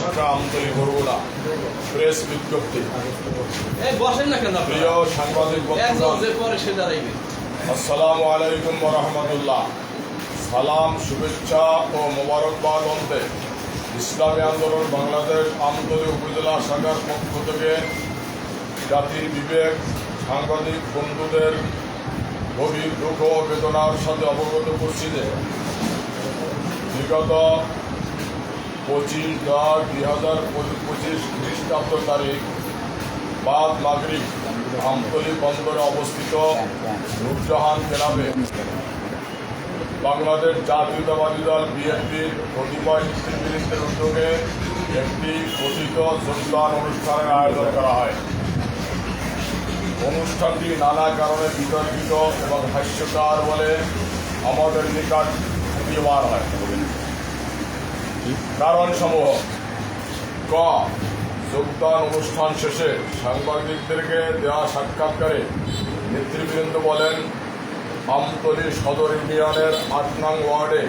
শাখা আমতলী বরগুনা প্রেস বিজ্ঞপ্তি। বসেন না কেন প্রিয় সাংবাদিক আসসালামু আলাইকুম রহমতুল্লাহ। সালাম শুভেচ্ছা ও মোবারকবাদ অন্তে ইসলামী আন্দোলন বাংলাদেশ আমতলী উপজেলা শাখার পক্ষ থেকে জাতির বিবেক সাংবাদিক বন্ধুদের গভীর দুঃখ বেদনার সাথে অবগত করছি যে বিগত পঁচিশ দশ দুই হাজার পঁচিশ খ্রিস্টাব্দ তারিখ বাদ নাগরিক আমতলী বন্দরে অবস্থিত নুরজাহান ক্লাবে বাংলাদেশ জাতীয়তাবাদী দল বিএনপির কতিপয় নেতৃবৃন্দের উদ্যোগে একটি কথিত যোগদান অনুষ্ঠানের আয়োজন করা হয়। অনুষ্ঠানটি নানা কারণে বিতর্কিত এবং হাস্যকার বলে আমাদের নিকট প্রতীয়মান হয়। কারণ সমূহ ক, যোগদান অনুষ্ঠান শেষে সাংবাদিকদেরকে দেওয়া সাক্ষাৎকারে নেতৃবৃন্দ বলেন, আমতলী সদর ইউনিয়নের আট নং ওয়ার্ডে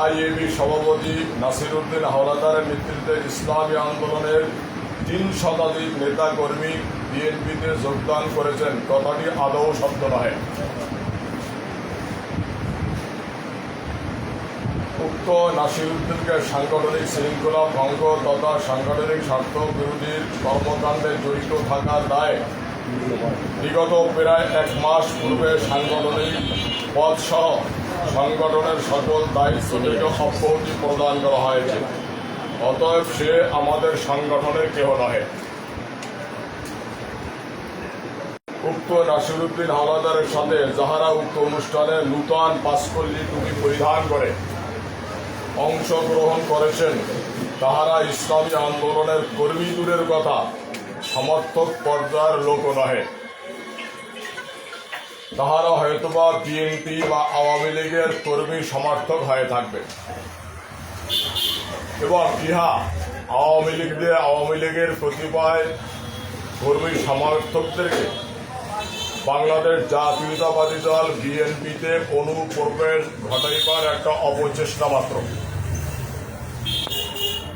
আইএবি সভাপতি নাসিরুদ্দিন হাওলাদারের নেতৃত্বে ইসলামী আন্দোলনের তিন শতাধিক নেতাকর্মী বিএনপিতে যোগদান করেছেন। কথাটি আদৌ সত্য নয় উক্ত নাসিরুদ্দিনকে সাংগঠনিক শৃঙ্খলা ভঙ্গ তথা সাংগঠনিক স্বার্থ বিরোধীর কর্মকাণ্ডে জড়িত থাকার দায় বিগত প্রায় এক মাস পূর্বে সাংগঠনিক পদসহ সংগঠনের সকল দায়িত্ব থেকে অব্যাহতি প্রদান করা হয়েছে। অতএব সে আমাদের সংগঠনের কেহ নহে। উক্ত নাসিরুদ্দিন হাওলাদারের সাথে যাহারা উক্ত অনুষ্ঠানে নূতন পাঁচকল্লি টুপি পরিধান করে অংশগ্রহণ করেছেন। তাহারা ইসলামী আন্দোলনের কর্মী দূরের কথা, সমর্থক পর্যায়ের লোক নহে। তাহারা হয়তোবা বিএনপি বা আওয়ামী লীগের কর্মী সমর্থক হয়ে থাকবে। এবং ইহা আওয়ামী লীগদের, আওয়ামী লীগের কতিপয় কর্মী সমর্থকদেরকে বাংলাদেশ জাতীয়তাবাদী দল বিএনপিতে অনুপ্রবেশ ঘটাইবার একটা অপচেষ্টা মাত্র।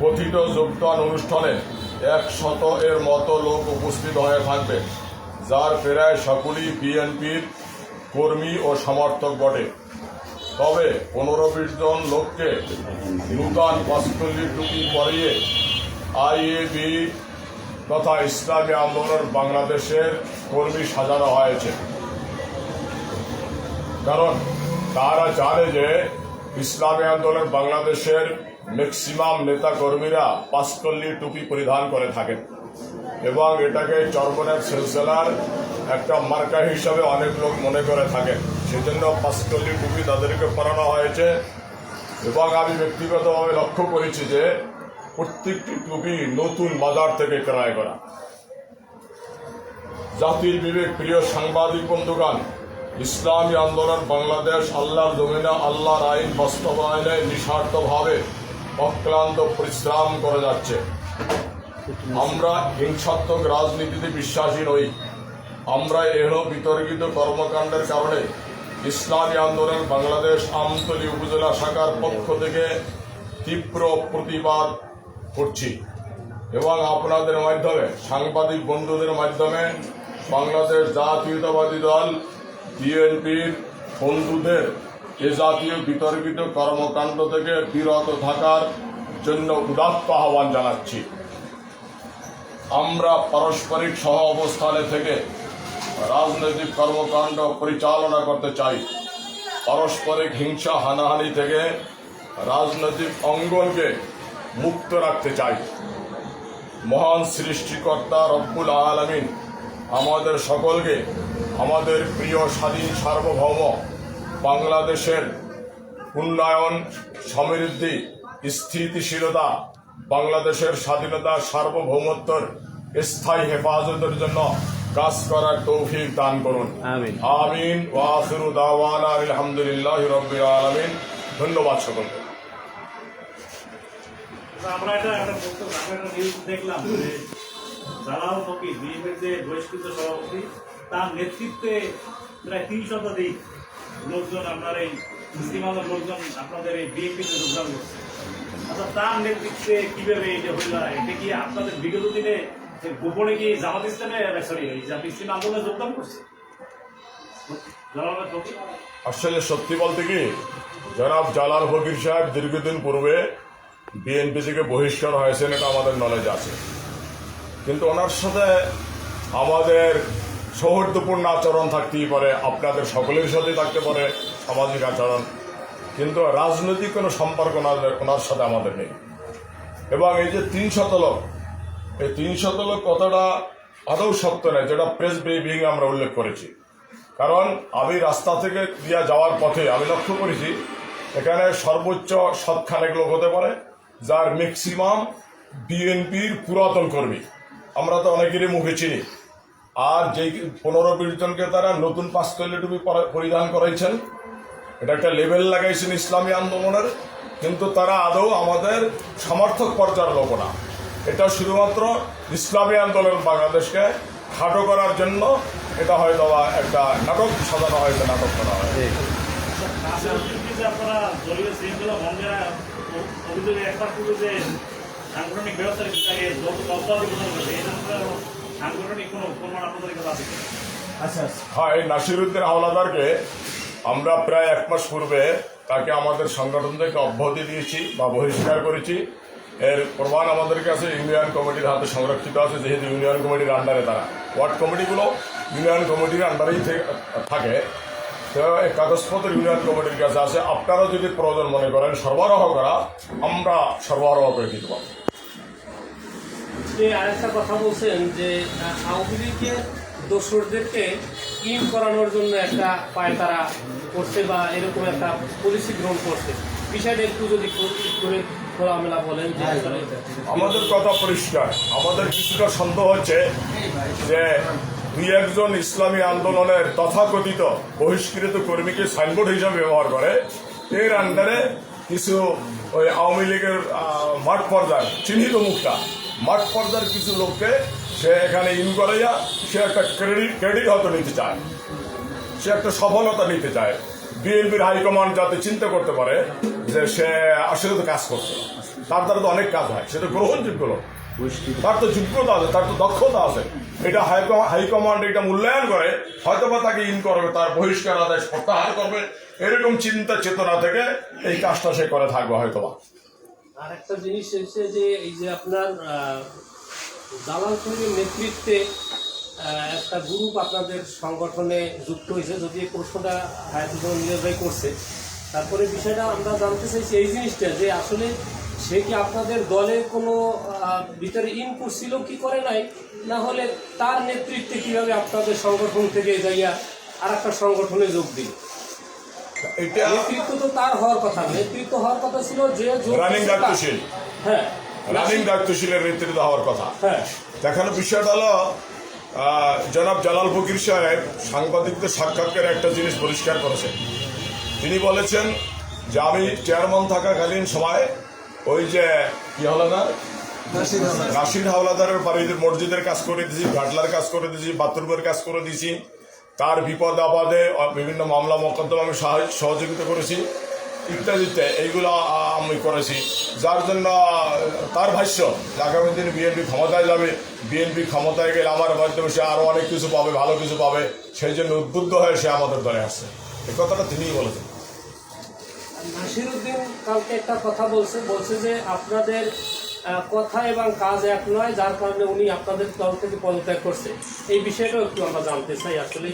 কথিত যোগদান অনুষ্ঠানে একশত এর মতো লোক উপস্থিত হয়ে থাকবে, যার প্রায় সকলেই বিএনপির কর্মী ও সমর্থক বটে। তবে পনেরো বিশ জন লোককে নূতন পাঁচকল্লি টুপি পরিয়ে আইএবি তথা ইসলামী আন্দোলন বাংলাদেশের কর্মী সাজানো হয়েছে। কারণ তারা জানে যে ইসলামী আন্দোলন বাংলাদেশের ম্যাক্সিমাম নেতা কর্মীরা পাঁচকল্লি টুপি পরিধান করে থাকেন এবং এটাকে চর্বনের সিলসিলার একটা মার্কা হিসাবে অনেক লোক মনে করে থাকেন। সেজন্য পাঁচকল্লি টুপি তাদেরকে পরানো হয়েছে এবং আমি ব্যক্তিগতভাবে লক্ষ্য করেছি যে প্রত্যেকটি টুপি নতুন বাজার থেকে ক্রয় করা। জাতির বিবেক, প্রিয় সাংবাদিক বন্ধুগান ইসলামী আন্দোলন বাংলাদেশ আল্লাহর জমিনা আল্লাহর আইন বাস্তবায়নে নিঃস্বার্থভাবে অক্লান্ত পরিশ্রম করে যাচ্ছে। আমরা হিংসাত্মক রাজনীতিতে বিশ্বাসী নই। আমরা এহ বিতর্কিত কর্মকাণ্ডের কারণে ইসলামী আন্দোলন বাংলাদেশ আমতলী উপজেলা শাখার পক্ষ থেকে তীব্র প্রতিবাদ করছি। এবং আপনাদের মাধ্যমে, সাংবাদিক বন্ধুদের মাধ্যমে বাংলাদেশ জাতীয়তাবাদী দল, বিএনপির বন্ধুদের এ জাতীয় বিতর্কিত কর্মকাণ্ড থেকে বিরত থাকার জন্য উদাত্ত আহ্বান জানাচ্ছি। আমরা পারস্পরিক সহ অবস্থানে থেকে রাজনৈতিক কর্মকাণ্ড পরিচালনা করতে চাই। পারস্পরিক হিংসা হানাহানি থেকে রাজনৈতিক অঙ্গনকে মুক্ত রাখতে চাই। মহান সৃষ্টিকর্তা রব্বুল আলমিন আমাদের সকলকে আমাদের প্রিয় স্বাধীন সার্বভৌম বাংলাদেশের উন্নয়ন সমৃদ্ধি স্থিতিশীলতা বাংলাদেশের স্বাধীনতা সার্বভৌমত্বর স্থায়ী হেফাজতের জন্য কাজ করার তৌফিক দান করুন। আমিন। আমিন। ওয়াসিরু দাওয়ানা আলহামদুলিল্লাহ রব্বিল আলামিন। ধন্যবাদ সকলকে। আমরা এটা একটা নিউজ দেখলাম যে জালাল ফকির, বিএনপির যে বহিষ্কৃত সভাপতি, তার নেতৃত্বে প্রায় তিন শতাধিক লোকজন আপনার এই মুসলিম আলোর লোকজন আপনাদের এই বিএনপিতে যোগদান করছে। আচ্ছা তার নেতৃত্বে কীভাবে এটা হইল, এটা কি আপনাদের বিগত দিনে যে গোপনে কি জামাত ইসলামে সরি ইসলাম আন্দোলনে যোগদান করছে? আসলে সত্যি বলতে কি, জনাব জালাল ফকির সাহেব দীর্ঘদিন পূর্বে বিএনপি থেকে বহিষ্কার হয়েছেন এটা আমাদের নলেজ আছে। কিন্তু ওনার সাথে আমাদের সৌহার্দ্যপূর্ণ আচরণ থাকতেই পারে, আপনাদের সকলের সাথে থাকতে পারে সামাজিক আচরণ। কিন্তু রাজনৈতিক কোনো সম্পর্ক ওনার সাথে আমাদের নেই। এবং এই যে তিন শত লোক এই তিন শত লোক কথাটা আদৌ সত্য নয়, যেটা প্রেস ব্রিফিং আমরা উল্লেখ করেছি। কারণ আমি রাস্তা থেকে দিয়া যাওয়ার পথে আমি লক্ষ্য করেছি, এখানে সর্বোচ্চ সৎখানেক লোক হতে পারে, যার ম্যাক্সিমাম বিএনপির পুরাতন কর্মী। আমরা তো অনেকেরই মুখে চিনি আর যেই পনেরো বিশ জনকে তারা নতুন পাঁচতৈলি টুপি পরা- পরিধান করাইছেন এটা একটা লেভেল লাগাইছেন ইসলামী আন্দোলনের কিন্তু তারা আদৌ আমাদের সমর্থক পর্যায়ের লোক না এটা শুধুমাত্র ইসলামী আন্দোলন বাংলাদেশকে খাটো করার জন্য এটা হয়তো বা একটা নাটক সাজানো হয়তো নাটক করা হয় আপনারা দলীয় শৃঙ্খলা ভঙ্গের অভিযোগে একবার পুরো যে সাংগঠনিক ব্যবস্থা তাকে যত তত্ত্বাবধান প্রদান করবে এই সাংগঠনিক কোনো প্রমাণ আপনাদের কাছে আছে কিনা? হ্যাঁ এই নাসিরুদ্দিন হাওলাদারকে আমরা প্রায় এক মাস পূর্বে তাকে আমাদের সংগঠন থেকে অব্যাহতি দিয়েছি বা বহিষ্কার করেছি। এর প্রমাণ আমাদের কাছে ইউনিয়ন কমিটির হাতে সংরক্ষিত আছে যেহেতু ইউনিয়ন কমিটির আন্ডারে তারা। ওয়ার্ড কমিটিগুলো ইউনিয়ন কমিটির আন্ডারেই থাকে। তো এই কাগজপত্র ইউনিয়ন কমিটির কাছে আছে। আপনারা যদি প্রয়োজন মনে করেন সরবরাহ করা আমরা সরবরাহ করে দিতে পারব। যে আরেকটা কথা বলছেন যে আওয়ামী লীগের দোসরদেরকে ইন করানোর জন্য একটা পায় তারা করছে বা এরকম একটা পলিসি গ্রহণ করছে। বিষয়টা একটু যদি করে খোলামেলা বলেন যে আমাদের কথা পরিষ্কার। আমাদের কিছুটা সন্দেহ হচ্ছে যে দুই একজন ইসলামী আন্দোলনের তথাকথিত বহিষ্কৃত কর্মীকে সাইনবোর্ড হিসাবে ব্যবহার করে। এর আন্ডারে কিছু ওই আওয়ামী লীগের মাঠ পর্যায় চিহ্নিত মুখটা মাঠ পর্যায়ের কিছু লোককে সে এখানে ইন করাইয়া সে একটা ক্রেডিট ক্রেডিট হয়তো নিতে চায়। সে একটা সফলতা নিতে চায়। বিএনপির হাইকমান্ড যাতে চিন্তা করতে পারে যে সে আসলে তো কাজ করছে। তার দ্বারা তো অনেক কাজ হয়। সেটা গ্রহণযোগ্য লোক। তার তো যোগ্যতা আছে, তার তো দক্ষতা আছে। এটা হাইকমা- হাইকমান্ড এটা মূল্যায়ন করে হয়তো বা তাকে ইন করবে, তার বহিষ্কার আদেশ প্রত্যাহার করবে। এরকম চিন্তা চেতনা থেকে এই কাজটা সে করে থাকবে হয়তো আর একটা জিনিস হচ্ছে যে এই যে আপনার দালাল ফরিদের নেতৃত্বে একটা গ্রুপ আপনাদের সংগঠনে যুক্ত হয়েছে। যদি এই প্রশ্নটা হায়াতুল নির্বাহী করছে, তারপরে বিষয়টা আমরা জানতে চাইছি এই জিনিসটা যে আসলে সে কি আপনাদের দলের কোনো ভিতরে ইন ছিল কি করে নাই? না হলে তার নেতৃত্বে কীভাবে আপনাদের সংগঠন থেকে যাইয়া আর একটা সংগঠনে যোগ দিল? এটা নেতৃত্ব তো তার হওয়ার কথা নেতৃত্ব হওয়ার কথা ছিল যে রানিং। দায়িত্বশীল। হ্যাঁ। রানিং দায়িত্বশীলের নেতৃত্ব হওয়ার কথা। হ্যাঁ। দেখানো বিষয়টা হলো আহ, জনাব জালাল ফকির সাহেব সাংবাদিকদের সাক্ষাৎকারে একটা জিনিস পরিষ্কার করেছেন। তিনি বলেছেন যে আমি চেয়ারম্যান থাকাকালীন সময় ওই যে কি হলো না? নাসির হাওলাদারের বাড়িতে মসজিদের কাজ করে দিয়েছি ঘাটলার কাজ করে দিয়েছি বাথরুমের কাজ করে দিয়েছি। তার বিপদ আপদে বিভিন্ন মামলা মোকদ্দমা আমি সহযোগিতা করেছি ইত্যাদিতে এইগুলো আমি করেছি। যার জন্য তার ভাষ্য আগামী দিনে বিএনপি ক্ষমতায় যাবে, বিএনপি ক্ষমতায় গেলে আমার মাধ্যমে সে আরও অনেক কিছু পাবে, ভালো কিছু পাবে। সেই জন্য উদ্বুদ্ধ হয়ে সে আমাদের দলে আসছে। এই কথাটা তিনিই বলেছেন। নাসিরুদ্দিন কালকে একটা কথা বলছে বলছে যে আপনাদের কথা এবং কাজ এক নয়, যার কারণে উনি আপনাদের দল থেকে পদত্যাগ করছে। এই বিষয়টাও একটু আমরা জানতে চাই আসলে।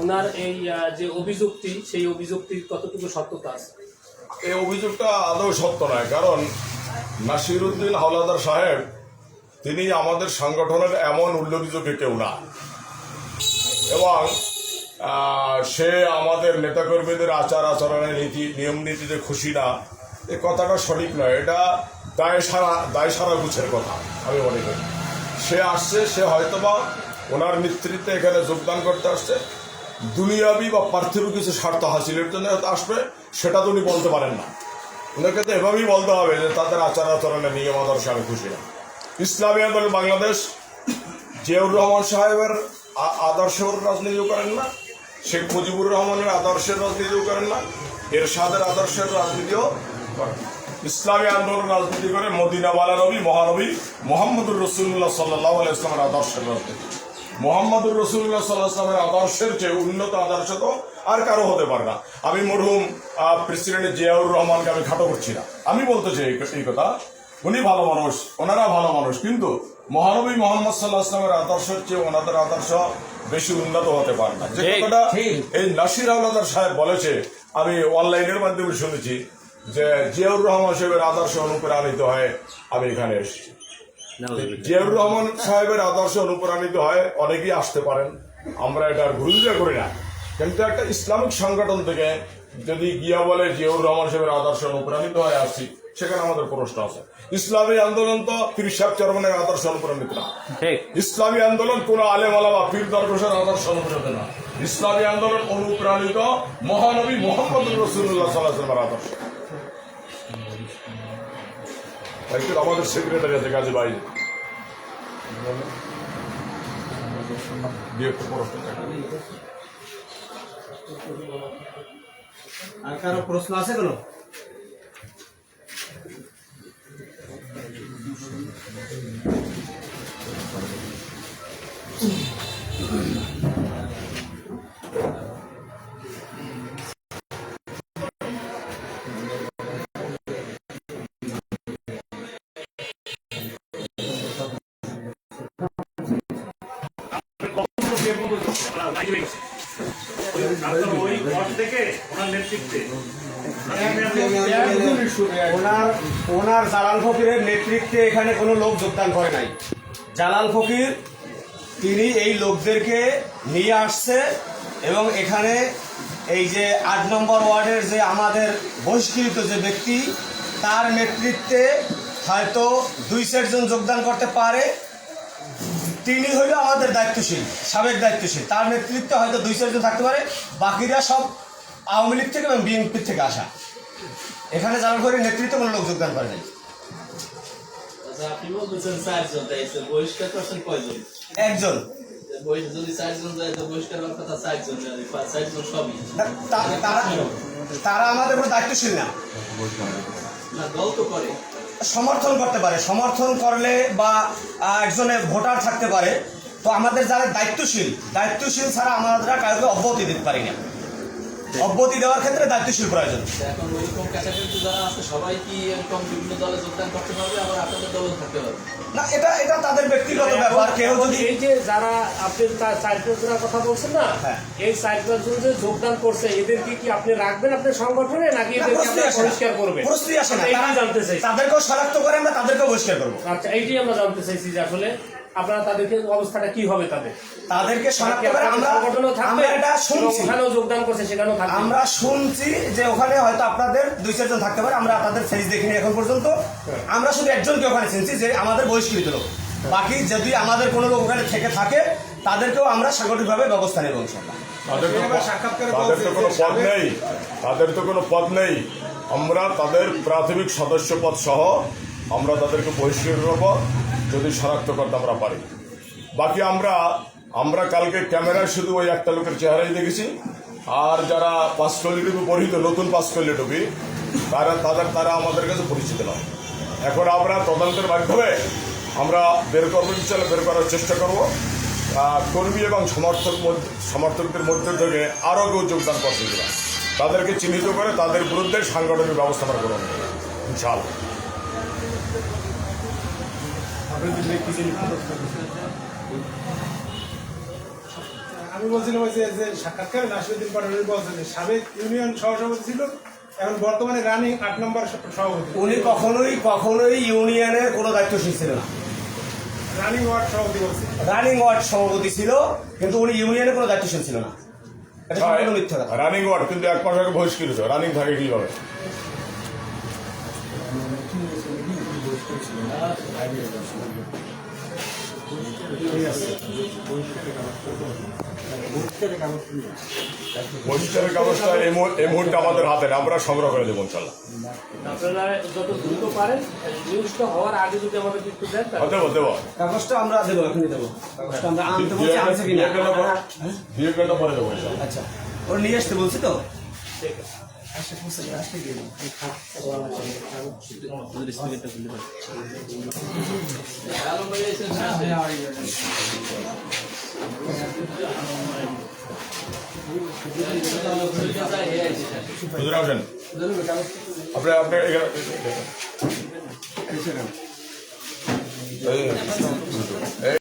ওনার এই যে অভিযুক্তি, সেই অভিযুক্তির কতটুকু সত্যতা আছে? এই অভিযোগটা আদৌ সত্য নয়, কারণ নাসিরুদ্দিন হাওলাদার সাহেব, তিনি আমাদের সংগঠনের এমন উল্লেখযোগ্য কেউ না। এবং সে আমাদের নেতাকর্মীদের আচার আচরণের নীতি নিয়ম নীতিতে খুশি না এই কথাটা সঠিক নয়, এটা দায় সারা দায় সারা গুছের কথা, আমি মনে করি। সে আসছে, সে হয়তোবা ওনার নেতৃত্বে এখানে যোগদান করতে আসছে। দুনিয়াবি বা পার্থিব কিছু স্বার্থ হাসিলের জন্য আসবে, সেটা তো উনি বলতে পারেন না। ওনাকে তো এভাবেই বলতে হবে যে তাদের আচার আচরণের নিয়ম আদর্শ আমি খুশি না। ইসলামী আন্দোলন বাংলাদেশ, জিয়াউর রহমান সাহেবের আদর্শের রাজনীতিও করেন না, শেখ মুজিবুর রহমানের আদর্শের রাজনীতিও করেন না, এরশাদের আদর্শের রাজনীতিও করেন ইসলামী আন্দোলন রাজনীতি করে মদিনাওয়ালা নবী মহানবী মোহাম্মদুর রসুল্লাহ সাল্লাহ ইসলামের আদর্শের রাজনীতি। মোহাম্মদুর রসুল্লাহ সাল্লাহ ইসলামের আদর্শের চেয়ে উন্নত আদর্শ তো আর কারও হতে পারে না। আমি মরহুম প্রেসিডেন্ট জিয়াউর রহমানকে আমি খাটো করছি না। আমি বলতে চাই এই- এই কথা উনি ভালো মানুষ ওনারা ভালো মানুষ কিন্তু মহানবী মোহাম্মদ সাল্লাহ ইসলামের আদর্শের চেয়ে ওনাদের আদর্শ বেশি উন্নত হতে পারে না। যে কথাটা এই নাসির আহলাদার সাহেব বলেছে আমি অনলাইনের মাধ্যমে শুনেছি যে জিয়াউর রহমান সাহেবের আদর্শ অনুপ্রাণিত হয়ে আমি এখানে এসেছি। জিয়াউর রহমান সাহেবের আদর্শ অনুপ্রাণিত হয় অনেকেই আসতে পারেন। আমরা এটার বিরোধিতা করি না। কিন্তু একটা ইসলামিক সংগঠন থেকে যদি গিয়া বলে জিয়াউর রহমান সাহেবের আদর্শ অনুপ্রাণিত হয়ে আসছি সেখানে আমাদের প্রশ্ন আছে। ইসলামী আন্দোলন তো পীর সাহেব চরমনের আদর্শ অনুপ্রাণিত না। ইসলামী আন্দোলন কোন আলেম আলামা পীর দরবেশের আদর্শ অনুপ্রাণিত না। ইসলামী আন্দোলন অনুপ্রাণিত মহানবী মোহাম্মদ রসুল্লাহ সাল্লাহামের আদর্শ। তো আমাদের সেক্রেটারি আছে কাজে থাকে। আর কারও প্রশ্ন আছে কোনো থেকে ওনার নেতৃত্বে। ওনার ওনার জালাল ফকিরের নেতৃত্বে এখানে কোনো লোক যোগদান করে নাই। জালাল ফকির তিনি এই লোকদেরকে নিয়ে আসছে এবং এখানে এই যে আট নম্বর ওয়ার্ডের যে আমাদের বহিষ্কৃত যে ব্যক্তি তার নেতৃত্বে হয়তো দুই চারজন যোগদান করতে পারে। তিনি হইল আমাদের দায়িত্বশীল সাবেক দায়িত্বশীল। তার নেতৃত্বে হয়তো দুই চারজন থাকতে পারে। বাকিরা সব আওয়ামী লীগ থেকে এবং বিএনপির থেকে আসা। এখানে জানার করে নেতৃত্বে কোনো লোক যোগদান করে নাই। আচ্ছা একজন। তারা আমাদের কোনো দায়িত্বশীল না। সমর্থন করতে পারে। সমর্থন করলে বা একজনে ভোটার থাকতে পারে। তো আমাদের যারা দায়িত্বশীল দায়িত্বশীল ছাড়া আমরা কাউকে অব্যাহতি দিতে পারি না। অব্যাহতি দেওয়ার ক্ষেত্রে দায়িত্বশীল প্রয়োজন। এখন ওইরকম ক্যাটাগরিতে যারা আছে সবাই কি এরকম বিভিন্ন দলে যোগদান করতে পারবে আবার আপনাদের দলও থাকতে পারবে। না এটা এটা তাদের ব্যক্তিগত ব্যাপার কেউ যদি এই যে যারা আপনি কথা বলছেন না হ্যাঁ। এই যে যোগদান করছে এদেরকে কি আপনি রাখবেন আপনার সংগঠনে নাকি এদেরকে করবেন? প্রশ্নই আসে না। জানতে চাই তাদেরকেও শনাক্ত করে আমরা তাদেরকেও বহিষ্কার করব। আচ্ছা এইটাই আমরা জানতে চাইছি যে আসলে আপনারা তাদেরকে অবস্থাটা কি হবে তাদের? তাদেরকে শনাক্ত করে আমরা সংগঠনেও থাকবে? আমরা এটা শুনছি। ওখানেও যোগদান করছে সেখানেও থাকবে। আমরা শুনছি যে ওখানে হয়তো আপনাদের দুই চারজন থাকতে পারে আমরা আপনাদের ফেস দেখিনি এখন পর্যন্ত। আমরা শুধু একজনকে ওখানে চিনছি যে আমাদের বহিষ্কৃত লোক। বাকি যদি আমাদের কোনো লোক ওখানে থেকে থাকে তাদেরকেও আমরা সাংগঠনিকভাবে ব্যবস্থা নেব ইনশাল্লাহ। তাদের তো কোনো পদ নেই। তাদের তো কোনো পদ নেই। আমরা তাদের প্রাথমিক সদস্য পদ সহ আমরা তাদেরকে বহিষ্কৃত করব। যদি শনাক্ত করতে আমরা পারি। বাকি আমরা আমরা কালকে ক্যামেরায় শুধু ওই একটা লোকের চেহারাই দেখেছি। আর যারা পাঁচকল্লি টুপি পরিহিত, নতুন পাঁচকল্লি টুপি তারা, তাদের, তারা আমাদের কাছে পরিচিত নয়। এখন আমরা তদন্তের মাধ্যমে আমরা বের করব ইনশাল্লাহ বের করার চেষ্টা করব। কর্মী এবং সমর্থক সমর্থকদের মধ্যে থেকে আরও কেউ যোগদান করছে তাদেরকে চিহ্নিত করে তাদের বিরুদ্ধে সাংগঠনিক ব্যবস্থা আমরা গ্রহণ করব ইনশাল্লাহ আমি বলছিলাম যে যে সাক্ষাৎকার নাসিরুদ্দিন পাটোয়ারি বলছেন সাবেক ইউনিয়ন সহসভাপতি ছিল এখন বর্তমানে রানিং আট নম্বর সভাপতি। উনি কখনোই কখনোই ইউনিয়নের কোনো দায়িত্বশীল ছিল না। রানিং ওয়ার্ড সভাপতি বলছে রানিং ওয়ার্ড সভাপতি ছিল কিন্তু উনি ইউনিয়নের কোনো দায়িত্বশীল ছিল না। এটা সম্পূর্ণ মিথ্যা রানিং ওয়ার্ড কিন্তু এক মাস আগে বহিষ্কৃত রানিং থাকে কীভাবে? বহিষ্কারের কাগজটা এই মুহূর্তে আমাদের হাতে আমরা সংগ্রহ করে দেবো ইনশাল্লাহ আপনারা যত দ্রুত পারেন নিউজটা হওয়ার আগে যদি আমাদের একটু দেন তাহলে- দেবো দেবো কাগজটা আমরা দেবো এখনই দেবো কাগজটা আমরা আনতে বলছি আনছে কিনা দিয়ে গেলে পরে দেবো আচ্ছা ওর নিয়ে আসতে বলছি তো ঠিক আছে আলম ভাই এসেছেন সাথে। কলকাতায় এ আছে সাথে। হুজুর আসেন আপনি আপনি এখানে এই-